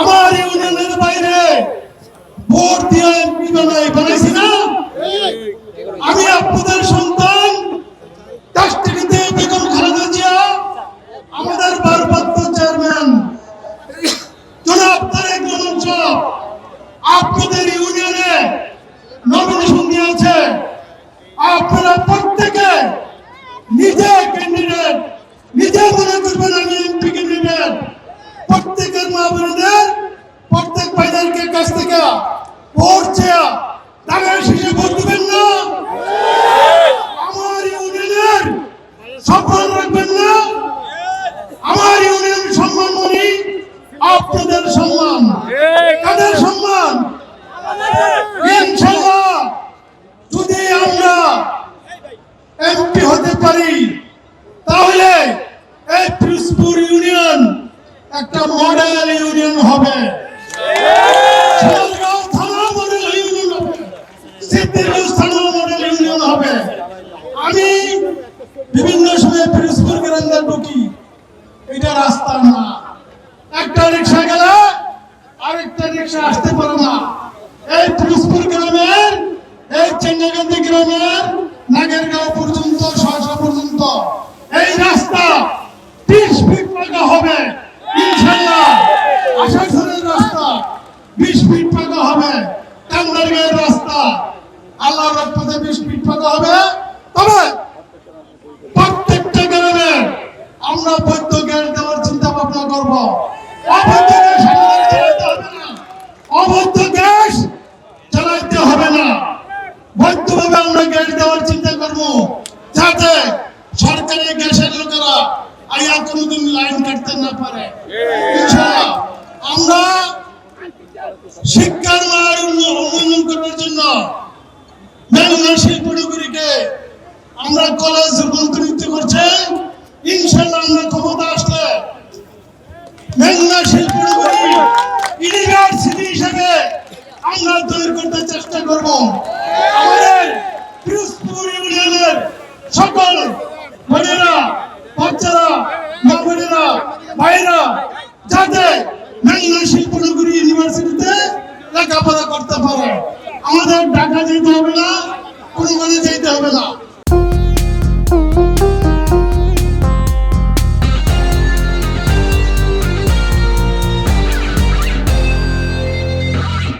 আমার ইউনিয়নের বাইরে ভোট দিয়ে এমপি আমাদের ভারপ্রাপ্ত চেয়ারম্যান, জনাব তারেক রহমান সাহেব আপনাদের ইউনিয়নে নমিনেশন দিয়েছে। আপনারা প্রত্যেকে নিজে ক্যান্ডিডেট নিজে মনে করবেন আমি এমপি ক্যান্ডিডেট প্রত্যেকের মা বোনদের, প্রত্যেক ভাইদেরকে কাছ থেকে ভোট চেয়া টাকার শেষে ভোট দিবেন না। আমার ইউনিয়নের সফল রাখবেন না। আমার ইউনিয়ন সম্মান মানি, আপনাদের সম্মান। কাদের সম্মান? ইনশাল্লাহ যদি আমরা এমপি হতে পারি তাহলে এই পিসপুর ইউনিয়ন একটা মডেল ইউনিয়ন হবে। আমি বিভিন্ন সময় এটা রাস্তা না। একটা রিক্সা রিক্সা আসতে না। এই গ্রামের এই গ্রামের, নাগেরগাঁও পর্যন্ত পর্যন্ত এই রাস্তা বিশ ফিট পাকা হবে ইনশাল্লাহ আসানসোলের রাস্তা বিশ ফিট পাকা হবে। কান্দারগাঁয়ের রাস্তা। আল্লাহ রহমতে বিশ ফিট পাকা হবে। তবে প্রত্যেকটা গ্রামে আমরা বৈধ গ্যাস দেওয়ার চিন্তা ভাবনা করব। অবৈধ গ্যাস চালাতে হবে না। অবৈধ গ্যাস চালাইতে হবে না। বৈধভাবে আমরা গ্যাস দেওয়ার চিন্তা করব। যাতে সরকারি গ্যাসের লোকেরা আইয়া কোনোদিন লাইন কাটতে না পারে। শিক্ষার মান উন্নয়ন করার জন্য আমরা কলেজ রূপান্তরিত করছে। আমরা ক্ষমতা আসলে ইউনিভার্সিটি হিসেবে আমরা তৈরি করতে চেষ্টা করব। আমাদের পিরোজপুর ইউনিয়নের সকল বোনেরা, বাচ্চারা মা ভাইরা লেখাপড়া করতে পারে। আমাদের ঢাকা যেতে হবে না কোনো যেতে হবে না।